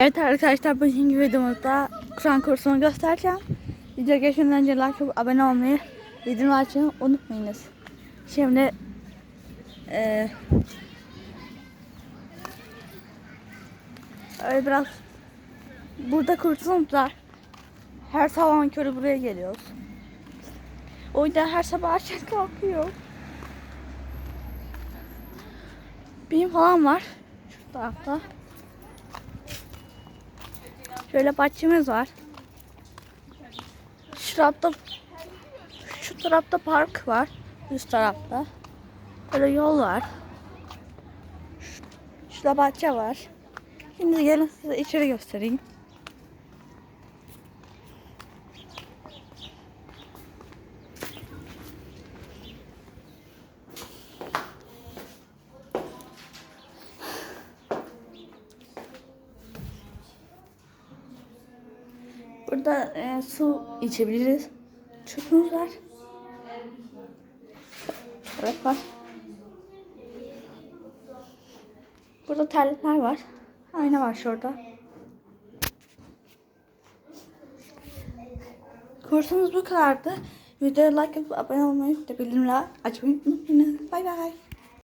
Evet arkadaşlar bugünkü videomuzda Kur'an kursunu göstereceğim. Video geçmeden önce like yapıp abone olmayı, bildirim açmayı unutmayınız. Şimdi eee öyle biraz burada kursumuz var. Her sabah körü buraya geliyoruz. O yüzden her sabah erken kalkıyor. Benim falan var. Şu tarafta. Şöyle bahçemiz var. Şu tarafta şu tarafta park var. Üst tarafta. Böyle yol var. Şu- Şurada bahçe var. Şimdi gelin size içeri göstereyim. Burada e, su içebiliriz. Çöpümüz var. Evet var. Burada terlikler var. Ayna var şurada. Kursumuz bu kadardı. Videoya like yapıp abone olmayı ve bildirimleri açmayı unutmayın. Bay bay.